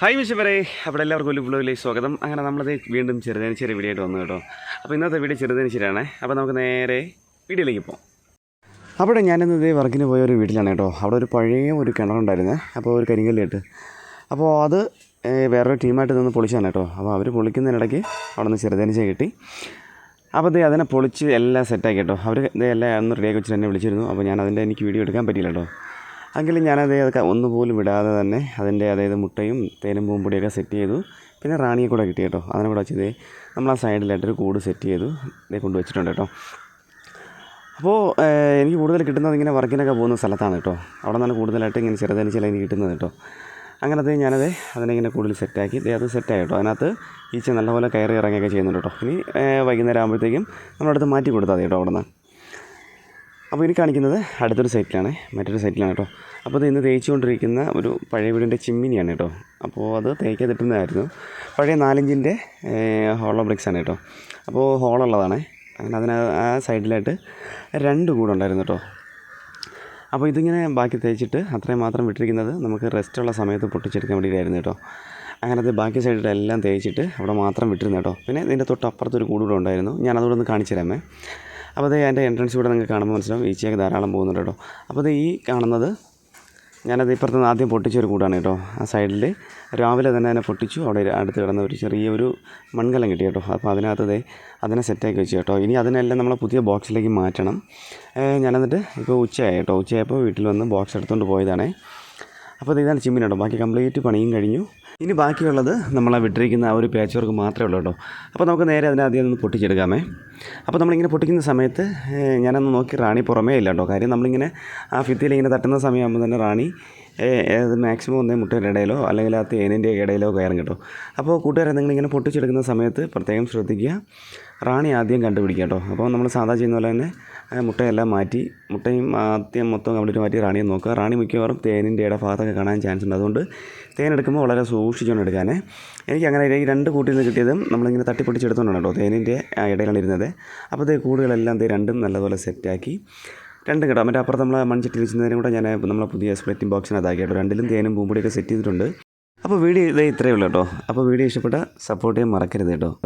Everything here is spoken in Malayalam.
ഹായ് മിഷവരെ അവിടെ എല്ലാവർക്കും ഒരു വ്ലോഗിലേക്ക് സ്വാഗതം. അങ്ങനെ നമ്മളത് വീണ്ടും ചെറുതേന് ചെറിയ വീഡിയോ ആയിട്ട് വന്നു കേട്ടോ. അപ്പോൾ ഇന്നത്തെ വീഡിയോ ചെറുതേന് ശരിയാണ്. അപ്പോൾ നമുക്ക് നേരെ വീഡിയോയിലേക്ക് പോകാം അവിടെ ഞാനിന്ന് ഇതേ വർക്കിന് പോയ ഒരു വീട്ടിലാണ് കേട്ടോ. അവിടെ ഒരു പഴയ ഒരു കിണറുണ്ടായിരുന്നേ അപ്പോൾ ഒരു കരിങ്കല്ലിട്ട്. അപ്പോൾ അത് വേറൊരു ടീമായിട്ട് നിന്ന് പൊളിച്ചാണ് കേട്ടോ. അപ്പോൾ അവർ പൊളിക്കുന്നതിനിടയ്ക്ക് അവിടെ നിന്ന് ചെറുതേനീച്ച കിട്ടി. അപ്പോൾ ദേ അതിനെ പൊളിച്ച് എല്ലാം സെറ്റാക്കി കേട്ടോ. അവർ ഇതേ എല്ലാം ഒന്ന് റെഡിയാക്കി വെച്ചിട്ട് എന്നെ വിളിച്ചിരുന്നു. അപ്പോൾ ഞാൻ അതിന്റെ എനിക്ക് വീഡിയോ എടുക്കാൻ പറ്റിയില്ല കേട്ടോ. എങ്കിലും ഞാനത് അതൊക്കെ ഒന്നുപോലും വിടാതെ തന്നെ അതിന്റെ അതായത് മുട്ടയും തേനും പൂമ്പൊടിയൊക്കെ സെറ്റ് ചെയ്തു. പിന്നെ റാണിയെ കൂടെ കിട്ടി കേട്ടോ. അതിനെ കൂടെ വെച്ച് നമ്മൾ ആ സൈഡിലായിട്ടൊരു കൂട് സെറ്റ് ചെയ്തു. ഇതേ കൊണ്ട് വെച്ചിട്ടുണ്ട് കേട്ടോ. അപ്പോൾ എനിക്ക് കൂടുതൽ കിട്ടുന്നത് ഇങ്ങനെ വർക്കിനൊക്കെ പോകുന്ന സ്ഥലത്താണ് കേട്ടോ. അവിടെ നിന്നാണ് കൂടുതലായിട്ട് ഇങ്ങനെ ചെറുതേന് ചില എനിക്ക് കിട്ടുന്നത് കേട്ടോ. അങ്ങനത്തെ ഞാനത് അതിനെ ഇങ്ങനെ കൂടുതൽ സെറ്റാക്കി അത് സെറ്റായി കേട്ടോ. അതിനകത്ത് ഈച്ച നല്ലപോലെ കയറി ഇറങ്ങിയൊക്കെ ചെയ്യുന്നുണ്ട് കേട്ടോ. ഇനി വൈകുന്നേരം ആകുമ്പോഴത്തേക്കും നമ്മളടുത്ത് മാറ്റി കൊടുത്താൽ മതി കേട്ടോ അവിടെ നിന്ന് അപ്പോൾ ഇനി കാണിക്കുന്നത് അടുത്തൊരു സൈറ്റിലാണ് മറ്റൊരു സൈറ്റിലാണ് കേട്ടോ. അപ്പോൾ ഇത് ഇന്ന് തേച്ചുകൊണ്ടിരിക്കുന്ന ഒരു പഴയ വീടിന്റെ ചിമ്മിനിയാണ് കേട്ടോ. അപ്പോൾ അത് തേക്കാതിട്ടുന്നതായിരുന്നു പഴയ നാലഞ്ചിന്റെ ഹോളോ ബ്രിക്സ് ആണ് കേട്ടോ. അപ്പോൾ ഹോളുള്ളതാണ്. അങ്ങനെ അതിന് ആ സൈഡിലായിട്ട് രണ്ട് കൂടുണ്ടായിരുന്നു കേട്ടോ. അപ്പോൾ ഇതിങ്ങനെ ബാക്കി തേച്ചിട്ട് അത്രയും മാത്രം വിട്ടിരിക്കുന്നത് നമുക്ക് റെസ്റ്റുള്ള സമയത്ത് പൊട്ടിച്ചെടുക്കാൻ വേണ്ടിയിട്ടായിരുന്നു കേട്ടോ. അങ്ങനത്തെ ബാക്കി സൈഡിലെല്ലാം തേച്ചിട്ട് അവിടെ മാത്രം വിട്ടിരുന്നു കേട്ടോ. പിന്നെ ഇതിന്റെ തൊട്ടപ്പുറത്തൊരു കൂടുകൂടെ കൂട് കൂടെ ഉണ്ടായിരുന്നു. ഞാൻ അതുകൂടെ ഒന്ന് കാണിച്ചു തരാമേ അപ്പോൾ അത് എന്റെ എൻട്രൻസ് ഇവിടെ നിങ്ങൾക്ക് കാണുമ്പോൾ മനസ്സിലാവും. ഈച്ചയൊക്കെ ധാരാളം പോകുന്നുണ്ട് കേട്ടോ. അപ്പോൾ അത് ഈ കാണുന്നത് ഞാനത് ഇപ്പുറത്ത് നിന്ന് ആദ്യം പൊട്ടിച്ച ഒരു കൂടാണ് കേട്ടോ. ആ സൈഡിൽ രാവിലെ തന്നെ അതിനെ പൊട്ടിച്ചു. അവിടെ അടുത്ത് കിടന്ന ഒരു ചെറിയൊരു മൺകലം കിട്ടി കേട്ടോ. അപ്പോൾ അതിനകത്ത് ദേ അതിനെ സെറ്റാക്കി വെച്ചു കേട്ടോ. ഇനി അതിനെല്ലാം നമ്മൾ പുതിയ ബോക്സിലേക്ക് മാറ്റണം. ഞാനെന്നിട്ട് ഇപ്പോൾ ഉച്ചയായി കേട്ടോ. ഉച്ചയായപ്പോൾ വീട്ടിൽ വന്ന് ബോക്സ് എടുത്തുകൊണ്ട് പോയതാണേ. അപ്പോൾ ഇതാണ് ചിമ്മിനി കേട്ടോ. ബാക്കി കംപ്ലീറ്റ് പണിയും കഴിഞ്ഞു. ഇനി ബാക്കിയുള്ളത് നമ്മളെ വിട്ടിരിക്കുന്ന ആ ഒരു പാച്ച് വർക്ക് മാത്രമേ ഉള്ളൂ കേട്ടോ. അപ്പോൾ നമുക്ക് നേരെ അതിനെ ആദ്യം ഒന്ന് പൊട്ടിച്ചെടുക്കാമേ. അപ്പോൾ നമ്മളിങ്ങനെ പൊട്ടിക്കുന്ന സമയത്ത് ഞാനൊന്ന് നോക്കി റാണി പുറമേ ഇല്ല കേട്ടോ. കാര്യം നമ്മളിങ്ങനെ ആ ഫിത്തിയിൽ ഇങ്ങനെ തട്ടുന്ന സമയമാകുമ്പോൾ തന്നെ റാണി അത് മാക്സിമം ഒന്നേ മുട്ടയുടെ ഇടയിലോ അല്ലെങ്കിൽ ആ തേനിന്റെ ഇടയിലോ കയറും കേട്ടോ. അപ്പോൾ കൂട്ടുകാരെ നിങ്ങളിങ്ങനെ പൊട്ടിച്ചെടുക്കുന്ന സമയത്ത് പ്രത്യേകം ശ്രദ്ധിക്കുക. റാണി ആദ്യം കണ്ടുപിടിക്കുക കേട്ടോ. അപ്പോൾ നമ്മൾ സാധാ ചെയ്യുന്ന പോലെ തന്നെ മുട്ടയെല്ലാം മാറ്റി മുട്ടയും ആദ്യം മൊത്തം കമ്പ്ലീറ്റ് മാറ്റി റാണിയെ നോക്കുക. റാണി മിക്കവാറും തേനിന്റെ ഇട ഭാഗത്തൊക്കെ കാണാൻ ചാൻസ് ഉണ്ട്. അതുകൊണ്ട് തേനെടുക്കുമ്പോൾ വളരെ സൂക്ഷിച്ചുകൊണ്ട് എടുക്കാനേ എനിക്ക് അങ്ങനെ ഈ രണ്ട് കൂട്ടിൽ നിന്ന് കിട്ടിയതും നമ്മളിങ്ങനെ തട്ടിപ്പൊട്ടിച്ചെടുത്തോണ്ടാണ് കേട്ടോ തേനിന്റെ ഇടയിലാണ് ഇരുന്നത് അപ്പോൾ ഇത് കൂടുകളെല്ലാം ഇത് രണ്ടും നല്ലപോലെ സെറ്റാക്കി. രണ്ടും കേട്ടോ. മറ്റേ അപ്പുറത്ത് നമ്മൾ മൺചട്ടി വെച്ചതിനും കൂടെ ഞാൻ നമ്മളെ പുതിയ സ്പ്ലിറ്റിംഗ് ബോക്സിനകത്താക്കി കേട്ടോ. രണ്ടിലും തേനും പൂമ്പൊടിയൊക്കെ സെറ്റ് ചെയ്തിട്ടുണ്ട്. അപ്പോൾ വീഡിയോ ഇതേ ഇത്രയേ ഉള്ളൂ കേട്ടോ. അപ്പോൾ വീഡിയോ ഇഷ്ടപ്പെട്ട സപ്പോർട്ട് ചെയ്യാൻ മറക്കരുത് കേട്ടോ.